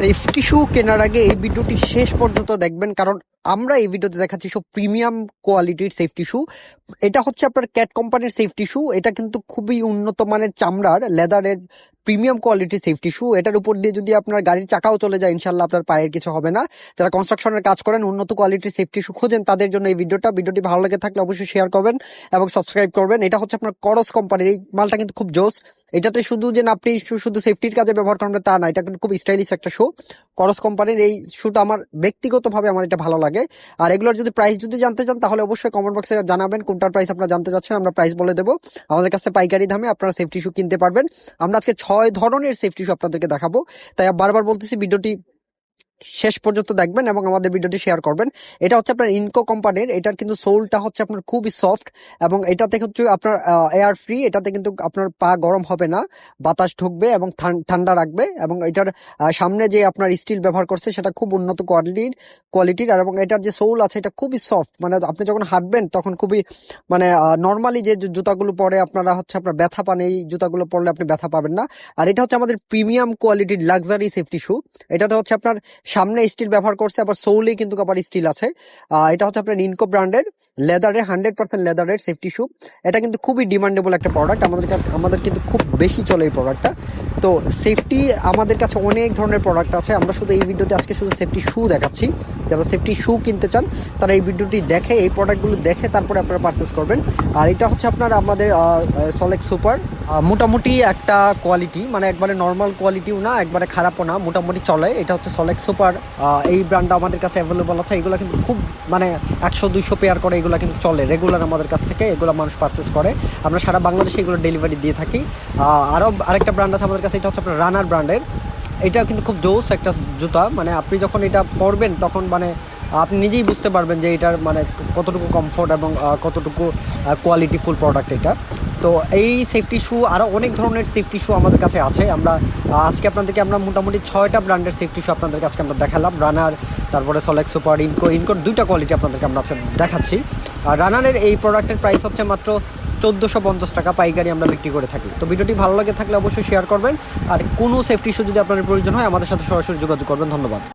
Safety tissue কেনার আগে এই ভিডিওটি শেষ পর্যন্ত দেখবেন, কারণ আমরা এই ভিডিওতে দেখাচ্ছি সব প্রিমিয়াম কোয়ালিটির সেফটি শু এটা হচ্ছে আপনার ক্যাট কোম্পানির সেফটি শু এটা কিন্তু খুবই উন্নত মানের চামড়ার লেদারের প্রিমিয়াম কোয়ালিটির সেফটি শু এটার উপর দিয়ে যদি আপনার গাড়ির চাকাও চলে যায় ইনশাল্লাহ আপনার পায়ের কিছু হবে না। যারা কনস্ট্রাকশনের কাজ করেন, উন্নত কোয়ালিটির সেফটি শু খোঁজেন, তাদের জন্য এই ভিডিওটা। ভিডিওটি ভালো লেগে থাকলে অবশ্যই শেয়ার করবেন এবং সাবস্ক্রাইব করবেন। এটা হচ্ছে আপনার করস কোম্পানির এই মালটা কিন্তু খুব জোস। এটাতে শুধু যে আপনি শুধু সেফটির কাজে ব্যবহার করবেন তা না, এটা কিন্তু খুব স্টাইলিশ একটা শু করস কোম্পানির এই শুটা আমার ব্যক্তিগতভাবে আমার এটা ভালো লাগে। আর এগুলোর যদি প্রাইস যদি জানতে চান, তাহলে অবশ্যই কমেন্ট বক্সে জানাবেন, কোনটার প্রাইস আপনারা জানতে চাচ্ছেন, আমরা প্রাইস বলে দেবো। আমাদের কাছে পাইকারি দামে আপনারা সেফটি শু কিনতে পারবেন। আমরা আজকে ছয় ধরনের সেফটি শু আপনাদেরকে দেখাবো। তাই বারবার বলতেছি ভিডিওটি শেষ পর্যন্ত দেখবেন এবং আমাদের ভিডিওটি শেয়ার করবেন। এটা হচ্ছে আপনার ইনকো কোম্পানির এটার কিন্তু সোলটা হচ্ছে আপনার খুবই সফট এবং এটাতে হচ্ছে আপনার এয়ার ফ্রি এটাতে কিন্তু আপনার পা গরম হবে না, বাতাস ঢুকবে এবং ঠান্ডা রাখবে এবং এটার সামনে যে আপনার স্টিল ব্যবহার করছে সেটা খুব উন্নত কোয়ালিটির কোয়ালিটির আর এবং এটার যে সোল আছে এটা খুবই সফট মানে আপনি যখন হাঁটবেন তখন খুবই মানে নর্মালি যে জুতাগুলো পরে আপনারা হচ্ছে আপনার ব্যথা পান, এই জুতাগুলো পরলে আপনি ব্যথা পাবেন না। আর এটা হচ্ছে আমাদের প্রিমিয়াম কোয়ালিটির লাক্সারি সেফটি শু এটাতে হচ্ছে আপনার সামনে স্টিল ব্যবহার করছে, আবার সোলে কিন্তু আবার স্টিল আছে। এটা হচ্ছে আপনার ইনকো ব্র্যান্ডের লেদারের হান্ড্রেড পার্সেন্ট লেদারের সেফটি শু এটা কিন্তু খুবই ডিমান্ডেবল একটা প্রোডাক্ট আমাদের কাছে, আমাদের কিন্তু খুব বেশি চলে এই প্রোডাক্টটা তো সেফটি আমাদের কাছে অনেক ধরনের প্রোডাক্ট আছে। আমরা শুধু এই ভিডিওতে আজকে শুধু সেফটি শু দেখাচ্ছি। যারা সেফটি শু কিনতে চান, তারা এই ভিডিওটি দেখে, এই প্রোডাক্টগুলো দেখে তারপরে আপনারা পারচেস করবেন। আর এটা হচ্ছে আপনার আমাদের সলেক্ট সুপার মোটামুটি একটা কোয়ালিটি মানে একবারে নর্মাল কোয়ালিটিও না, একবারে খারাপও না, মোটামুটি চলে। এটা হচ্ছে সলেক্ট সুপার এই ব্র্যান্ড আমাদের কাছে অ্যাভেলেবল আছে। এগুলো কিন্তু খুব মানে একশো, দুইশো পেয়ার করে এগুলো কিন্তু চলে রেগুলার আমাদের কাছ থেকে, এগুলো মানুষ পারচেস করে। আমরা সারা বাংলাদেশে এগুলো ডেলিভারি দিয়ে থাকি। আরও আরেকটা ব্র্যান্ড আছে আমাদের কাছে, এটা হচ্ছে আপনার রানার ব্র্যান্ডের এটা কিন্তু খুব জোস একটা জুতা। মানে আপনি যখন এটা পরবেন, তখন মানে আপনি নিজেই বুঝতে পারবেন যে এটার মানে কতটুকু কমফোর্ট এবং কতটুকু কোয়ালিটি ফুল প্রোডাক্ট এটা। তো এই সেফটি শ্যু আরও অনেক ধরনের সেফটি শু আমাদের কাছে আছে। আমরা আজকে আপনাদেরকে আমরা মোটামুটি ছয়টা ব্র্যান্ডের সেফটি শ্যু আপনাদেরকে আজকে আমরা দেখালাম। রানার তারপরে সলেক্স সুপার ইনকো ইনকোর দুইটা কোয়ালিটি আপনাদেরকে আমরা আজকে দেখাচ্ছি। আর রানারের এই প্রোডাক্টের প্রাইস হচ্ছে মাত্র চোদ্দোশো পঞ্চাশ টাকা, পাইকারি আমরা বিক্রি করে থাকি। তো ভিডিওটি ভালো লাগে থাকলে অবশ্যই শেয়ার করবেন। আর কোনো সেফটি শু যদি আপনার প্রয়োজন হয়, আমাদের সাথে সরাসরি যোগাযোগ করবেন। ধন্যবাদ।